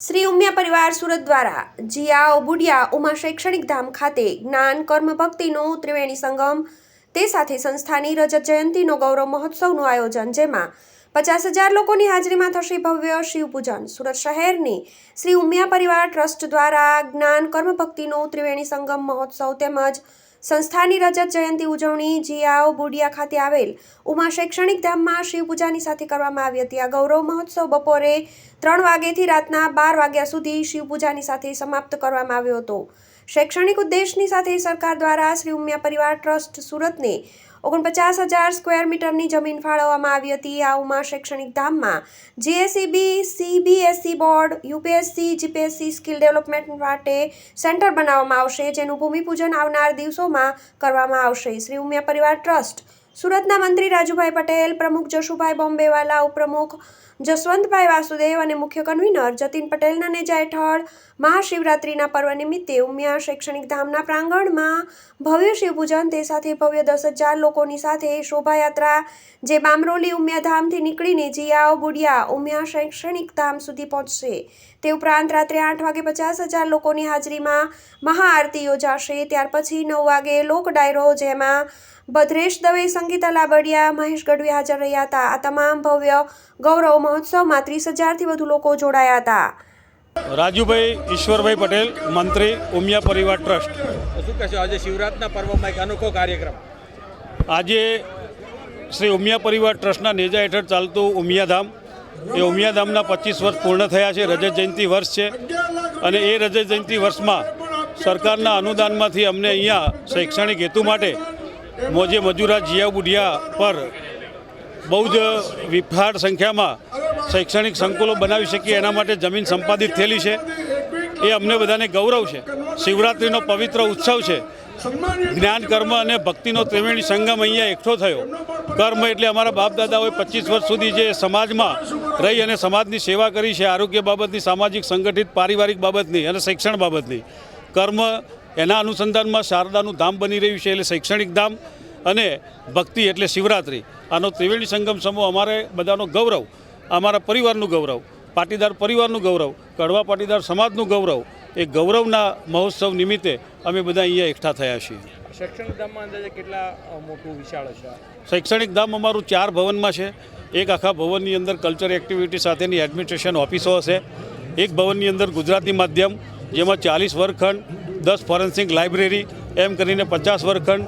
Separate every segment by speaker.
Speaker 1: શ્રી ઉમિયા પરિવાર સુરત દ્વારા જીયા બુડિયા ઉમા શૈક્ષણિક ધામ ખાતે જ્ઞાન, કર્મ, ભક્તિનો ત્રિવેણી સંગમ, તે સાથે સંસ્થાની રજત જયંતિનો ગૌરવ મહોત્સવનું આયોજન, જેમાં પચાસ હજાર લોકોની હાજરીમાં થશે ભવ્ય શિવપૂજન સુરત શહેરની શ્રી ઉમિયા પરિવાર ટ્રસ્ટ દ્વારા જ્ઞાન, કર્મ, ભક્તિનો ત્રિવેણી સંગમ મહોત્સવ તેમજ સંસ્થાની રજત જયંતિ ઉજવણી જીયાઓ બુડિયા ખાતે આવેલ ઉમા શૈક્ષણિક ધામમાં શિવપૂજાની સાથે કરવામાં આવી હતી. આ ગૌરવ મહોત્સવ બપોરે ત્રણ વાગ્યાથી રાતના બાર વાગ્યા સુધી શિવપૂજાની સાથે સમાપ્ત કરવામાં આવ્યો હતો. શૈક્ષણિક ઉદ્દેશની સાથે સરકાર દ્વારા શ્રી ઉમિયા પરિવાર ટ્રસ્ટ સુરતને ઓગણપચાસ હજાર સ્ક્વેર મીટરની જમીન ફાળવવામાં આવી હતી. આ ઉમા શૈક્ષણિક ધામમાં GSCB CBSC board UPSC GPSC skill development માટે સેન્ટર બનાવવામાં આવશે, જેનું ભૂમિપૂજન આવનાર દિવસોમાં કરવામાં આવશે. શ્રી ઉમિયા પરિવાર ટ્રસ્ટ સુરતના મંત્રી રાજુભાઈ પટેલ, પ્રમુખ જશુભાઈ બોમ્બેવાલા, ઉપપ્રમુખ જસવંતભાઈ વાસુદેવ અને મુખ્ય કન્વીનર જતીન પટેલના નેજા હેઠળ મહાશિવરાત્રિના પર્વ નિમિત્તે ઉમિયા શૈક્ષણિક ધામના પ્રાંગણમાં ભવ્ય શિવપૂજન તે સાથે ભવ્ય દસ હજાર લોકોની સાથે શોભાયાત્રા, જે બામરોલી ઉમિયા ધામથી નીકળીને જીયાઓ, બુડિયા ઉમિયા શૈક્ષણિક ધામ સુધી પહોંચશે. તે ઉપરાંત રાત્રે આઠ વાગે પચાસ હજાર લોકોની હાજરીમાં મહાઆરતી યોજાશે. ત્યાર પછી નવ વાગે લોક ડાયરો, જેમાં ભદ્રેશ દવે સંગીતા લાબડિયા મહેશ ગઢવી હાજર રહ્યા હતા. આ તમામ ભવ્ય ગૌરવ મહોત્સવમાં ત્રીસ હજારથી વધુ લોકો જોડાયા હતા.
Speaker 2: રાજુભાઈ ઈશ્વરભાઈ પટેલ મંત્રી ઉમિયા પરિવાર ટ્રસ્ટ.
Speaker 3: શું કહેશો આજે શિવરાતના પર્વમાં એક અનોખો કાર્યક્રમ?
Speaker 2: આજે શ્રી ઉમિયા પરિવાર ટ્રસ્ટના નેજા હેઠળ ચાલતું ઉમિયાધામ. એ ઉમિયાધામના પચીસ વર્ષ પૂર્ણ થયા છે રજત જયંતિ વર્ષ છે. અને એ રજત જયંતિ વર્ષમાં સરકારના અનુદાનમાંથી અમને અહીંયા શૈક્ષણિક હેતુ માટે મોજે મજૂરા જીયા બુઢિયા પર બહુ જ વિફાળ સંખ્યામાં શૈક્ષણિક સંકુલો બનાવી શકીએ એના માટે જમીન સંપાદિત થયેલી છે. એ અમને બધાને ગૌરવ છે. શિવરાત્રિનો પવિત્ર ઉત્સવ છે. જ્ઞાન, કર્મ અને ભક્તિનો ત્રિવેણી સંગમ અહીંયા એકઠો થયો. કર્મ એટલે અમારા બાપ દાદાઓએ પચીસ વર્ષ સુધી જે સમાજમાં રહી અને સમાજની સેવા કરી છે, આરોગ્ય બાબતની, સામાજિક, સંગઠિત, પારિવારિક બાબતની અને શિક્ષણ બાબતની. કર્મ એના અનુસંધાનમાં શારદાનું ધામ બની રહ્યું છે એટલે શૈક્ષણિક ધામ અને ભક્તિ એટલે શિવરાત્રિ. આનો ત્રિવેણી સંગમ સમૂહ અમારે બધાનો ગૌરવ અમારા પરિવારનું ગૌરવ પાટીદાર પરિવારનું ગૌરવ કડવા પાટીદાર સમાજનું ગૌરવ એ ગૌરવના મહોત્સવ નિમિત્તે અમે બધા અહીંયા એકઠા થયા છીએ.
Speaker 3: શૈક્ષણિક ધામમાં અંદાજે કેટલા મોટું વિશાળ હશે
Speaker 2: શૈક્ષણિક ધામ અમારું ચાર ભવનમાં છે. એક આખા ભવનની અંદર કલ્ચર એક્ટિવિટી સાથેની એડમિનિસ્ટ્રેશન ઓફિસો હશે. એક ભવનની અંદર ગુજરાતી માધ્યમ જેમાં ચાલીસ વર્ગખંડ દસ ફોરેન્સિક લાઇબ્રેરી, એમ કરીને પચાસ વર્ગખંડ.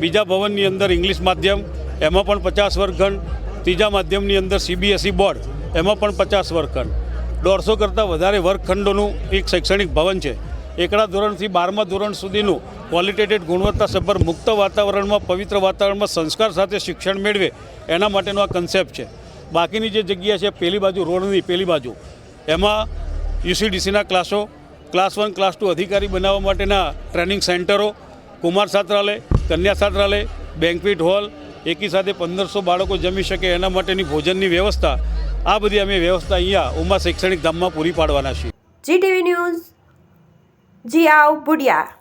Speaker 2: બીજા ભવનની અંદર ઇંગ્લિશ માધ્યમ, એમાં પણ પચાસ વર્ગખંડ. ત્રીજા માધ્યમની અંદર સીબીએસઈ બોર્ડ, એમાં પણ પચાસ વર્ગખંડ. દોઢસો કરતાં વધારે વર્ગખંડોનું એક શૈક્ષણિક ભવન છે. એકડા ધોરણથી બારમા ધોરણ સુધીનું ક્વોલિટેટેડ ગુણવત્તાસભર મુક્ત વાતાવરણમાં, પવિત્ર વાતાવરણમાં સંસ્કાર સાથે શિક્ષણ મેળવે, એના માટેનો આ કન્સેપ્ટ છે. બાકીની જે જગ્યા છે, પેલી બાજુ રોડની પેલી બાજુ. એમાં યુસીડીસીના ક્લાસો ક્લાસ વન, ક્લાસ ટુ અધિકારી બનાવવા માટેના ટ્રેનિંગ સેન્ટરો, કુમાર છાત્રાલય, કન્યા છાત્રાલય બેન્કવીટ હોલ, એકી સાથે પંદરસો બાળકો જમી શકે એના માટેની ભોજનની વ્યવસ્થા. આ બધી અમે વ્યવસ્થા અહીંયા ઉમા શૈક્ષણિક ધામમાં પૂરી પાડવાના છીએ.
Speaker 1: જીટીવી ન્યૂઝ જીયાઓ બુડિયા.